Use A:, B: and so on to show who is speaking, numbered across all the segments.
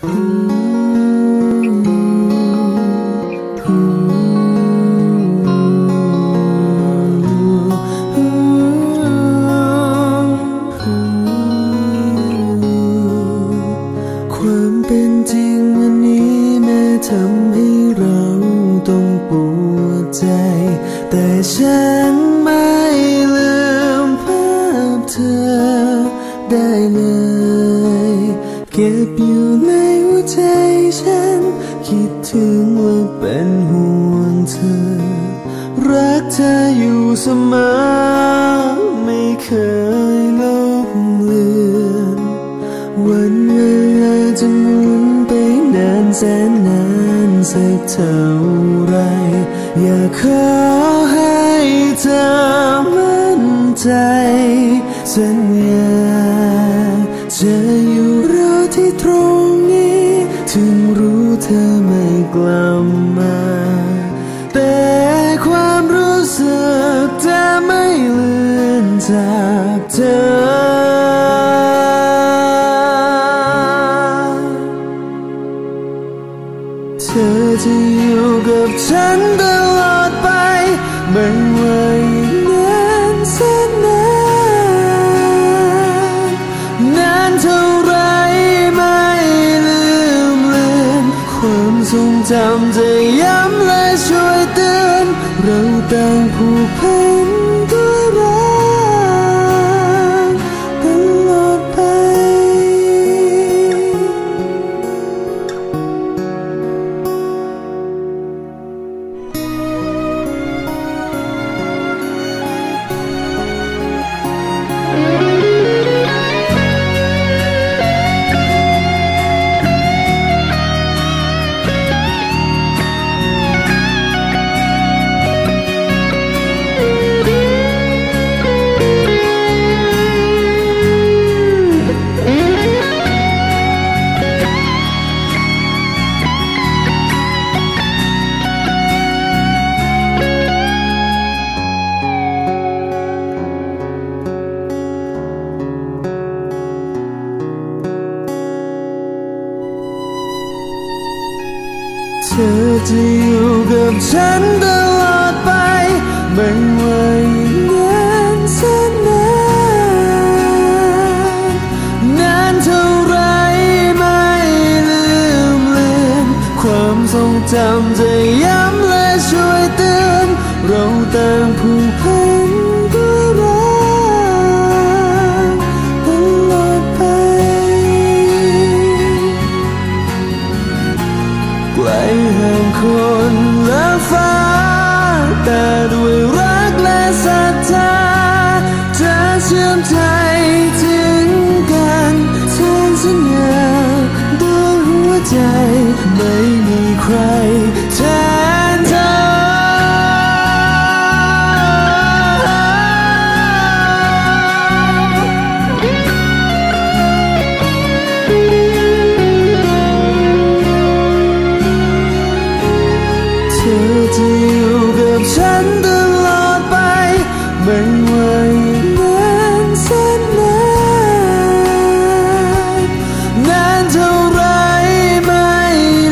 A: ความเป็นจริงวันนี้แม้ทำให้เราต้องปวดใจ แต่ฉันไม่ลืมภาพเธอได้เลย ก็บอยู่ในหัวใจฉัน คิดถึงว่าเป็นห่วงเธอ รักเธออยู่เสมอ ไม่เคยลบเลือนวันเวลาจะหมุนไปนานแสนนานสักเท่าไร อยากขอให้เธอมั่นใจสัญญา กลับมา แต่ความรู้สึกจะไม่ลืมจากเธอ เธอจะ จำจะย้ำและช่วยเตือนเราต่างผูกพัน อจะอยู่กับฉันตลอดไป ไม่ว่าอีกนานแสนนานนานเท่าไรไม่ลืมเลือนความทรงจำจะย้ำและช่วยเตือนเราต่างผู แห่งคนและฟ้าแต่ จะอยู่กับฉันตลอดไป ไม่ว่าอีกนานแสนนานนานเท่าไรไม่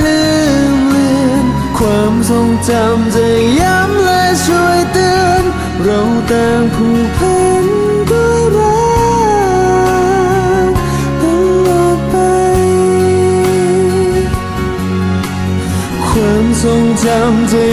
A: ลืมเลือน ความทรงจำจะย้ำและช่วยเตือน เราต่างผูกพันด้วยรักตลอดไป ความทรงจำจะ